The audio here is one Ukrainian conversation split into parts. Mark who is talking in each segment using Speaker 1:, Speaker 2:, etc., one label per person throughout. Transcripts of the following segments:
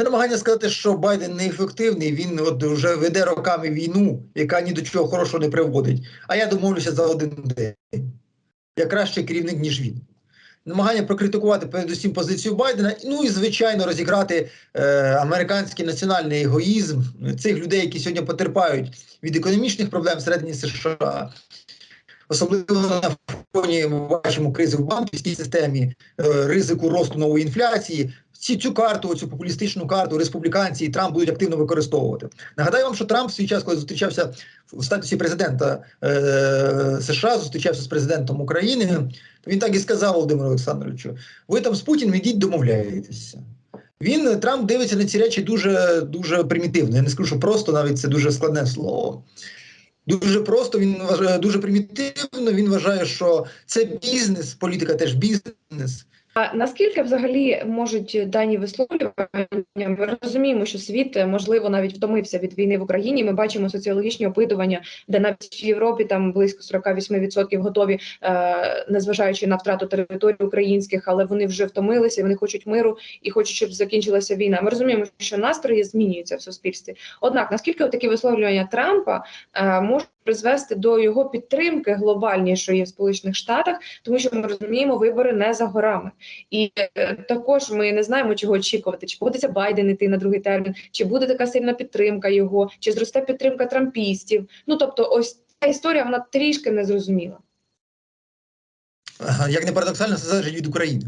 Speaker 1: Це намагання сказати, що Байден неефективний, він от вже веде роками війну, яка ні до чого хорошого не приводить. А я домовлюся за один день. Я кращий керівник, ніж він. Намагання прокритикувати передусім позицію Байдена, ну і звичайно розіграти е, американський національний егоїзм цих людей, які сьогодні потерпають від економічних проблем всередині США, особливо на фоні ми бачимо кризи в банківській системі, е, ризику росту нової інфляції. Ці цю карту, цю популістичну карту республіканці і Трамп будуть активно використовувати. Нагадаю вам, що Трамп в свій час, коли зустрічався в статусі президента е, США, зустрічався з президентом України, то він так і сказав Володимиру Олександровичу: ви там з Путіним ідіть домовляєтеся. Він Трамп дивиться на ці речі дуже дуже примітивно. Я не скажу, що просто навіть це дуже складне слово. Дуже просто він вважає дуже примітивно. Він вважає, що це бізнес, політика теж бізнес.
Speaker 2: А наскільки взагалі можуть дані висловлювання? Ми розуміємо, що світ е, можливо навіть втомився від війни в Україні. Ми бачимо соціологічні опитування, де навіть в Європі там близько 48% готові, е, незважаючи на втрату територій українських, але вони вже втомилися, вони хочуть миру і хочуть, щоб закінчилася війна. Ми розуміємо, що настрої змінюються в суспільстві. Однак, наскільки такі висловлювання Трампа е, можуть призвести до його підтримки глобальнішої в Сполучених Штатах, тому що ми розуміємо, вибори не за горами. І е, також ми не знаємо, чого очікувати, чи погодиться Байден іти на другий термін, чи буде така сильна підтримка його, чи зросте підтримка трампістів. Ну тобто, ось ця історія вона трішки незрозуміла.
Speaker 1: Як не парадоксально, це залежить від України.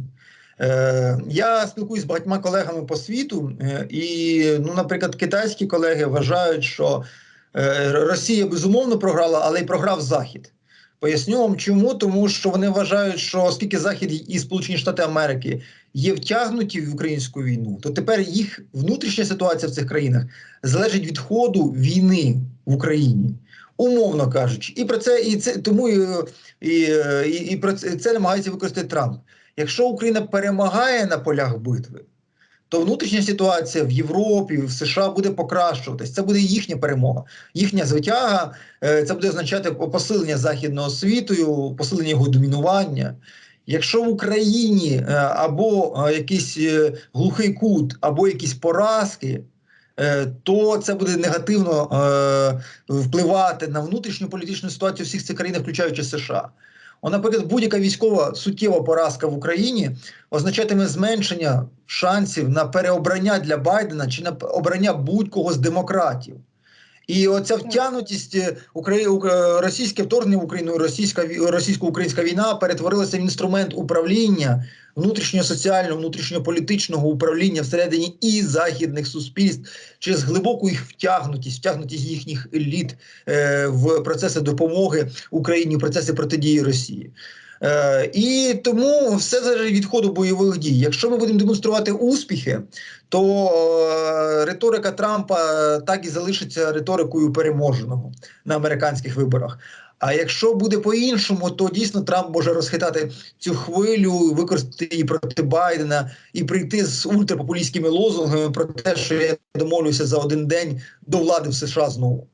Speaker 1: Е, я спілкуюся з багатьма колегами по світу, е, і, ну, наприклад, китайські колеги вважають, що Росія безумовно програла, але й програв Захід. Поясню вам чому, тому що вони вважають, що оскільки Захід і Сполучені Штати Америки є втягнуті в українську війну, то тепер їх внутрішня ситуація в цих країнах залежить від ходу війни в Україні, умовно кажучи, і про це і це тому і, і, і, і про це намагається використати Трамп. Якщо Україна перемагає на полях битви, то внутрішня ситуація в Європі, в США буде покращуватись. Це буде їхня перемога, їхня звитяга. Е, Це буде означати посилення західного світу, посилення його домінування. Якщо в Україні е, або е, якийсь глухий кут, або якісь поразки, то це буде негативно впливати на внутрішню політичну ситуацію всіх цих країн, включаючи США. О, наприклад, будь-яка військова суттєва поразка в Україні означатиме зменшення шансів на переобрання для Байдена чи на обрання будь-кого з демократів. І оця втягнутість е, Украї... Російське вторгнення в Україну, російська російсько-українська війна перетворилася в інструмент управління внутрішнього соціального, внутрішньополітичного управління всередині і західних суспільств через глибоку їх втягнутість, втягнутість їхніх еліт е, в процеси допомоги Україні, в процеси протидії Росії. Е, і тому все залежить від ходу бойових дій. Якщо ми будемо демонструвати успіхи, то е, риторика Трампа так і залишиться риторикою переможеного на американських виборах. А якщо буде по-іншому, то дійсно Трамп може розхитати цю хвилю, використати її проти Байдена і прийти з ультрапопулістськими лозунгами про те, що я домовлюся за один день до влади в США знову.